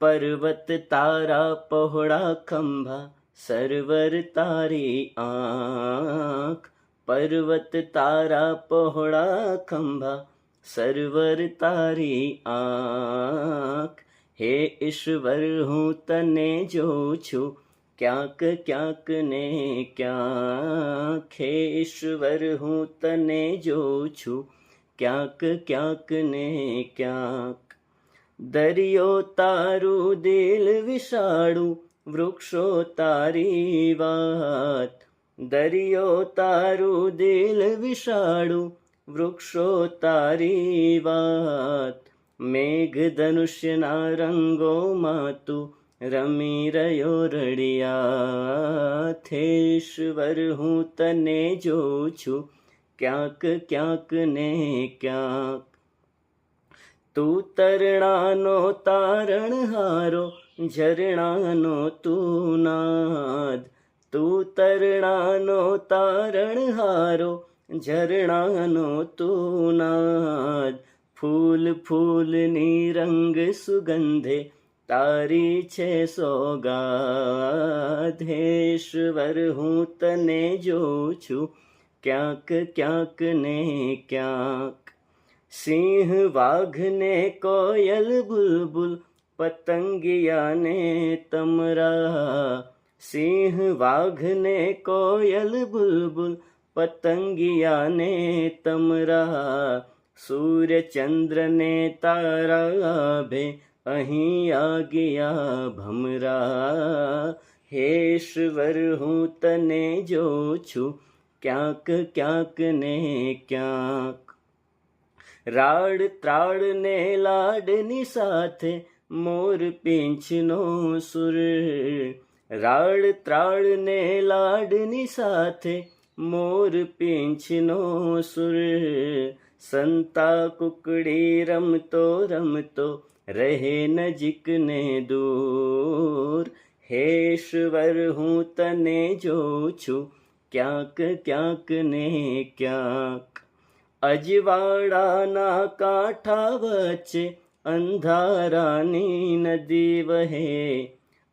પર્વત તારા પહોળા ખંભા, સરવર તારી આંખ. પર્વત તારા પહોળા ખંભા, સરવર તારી આંખ. હે ઈશ્વર, હું તને જોઉં છું, ક્યાંક ક્યાંક ને ક્યાંક. હે ઈશ્વર, હું તને જોઉં છું, ક્યાંક ક્યાંક ને ક્યાંક. દરિયો તારું દિલ વિશાળું, વૃક્ષો તારી વાત. દરિયો તારું દિલ વિશાળું, વૃક્ષો તારી વાત. મેઘ ધનુષ્યના રંગોમાં તું રમી રહ્યો રડિયા થેશ્વર હું તને જોઉં છું. ક્યાંક ક્યાંક ને ક્યાંક તું તરણાનો તારણહારો ઝરણાનો તું નાદ. તું તરણાનો તારણહારો ઝરણાનો તું નાદ. ફૂલ ફૂલની રંગ સુગંધે તારી છે સોગાધેશ્વર હું તને જોઉં છું, ક્યાંક ક્યાંક ને ક્યાંક सिंह वाघने कोयल बुलबुल पतंगिया ने तमरा। सिंह वाघने कोयल बुलबुल पतंगिया ने तमरा। सूर्य चंद्र ने तारा भे, अही आ गया भमरा। हेश्वर हूँ तने जो छू, क्याक क्याक ने क्याक। રાડ ત્રાડ ને લાડની સાથે મોર પીંછનો સુર. રાડ ત્રાડ ને લાડની સાથે મોર પીંછનો સુર. સંતા કુકડી રમતો રમતો રહે નજીક ને દૂર હેશ્વર હું તને જોઉં છું. ક્યાંક ક્યાંક ને ક્યાંક અજવાળાના કાંઠા વચ્ચે અંધારાની નદી વહે.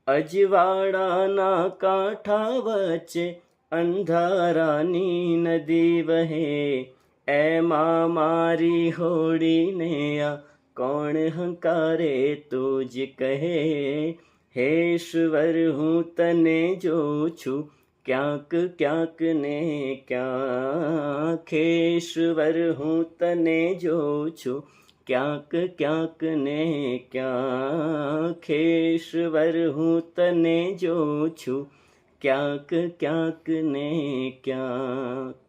અજવાળાના કાંઠા વચ્ચે અંધારાની નદી વહે. એમાં મારી હોડીને આ કોણ હંકારે તું જ કહે હેશ્વર હું તને જોઉં છું. ક્યાંક ક્યાંક ને ક્યાંક હેશ્વર હું તને જોઉં છું. ક્યાંક ક્યાંક ને ક્યાંક હેશ્વર હું તને જોઉં છું. ક્યાંક ક્યાંક ને ક્યાંક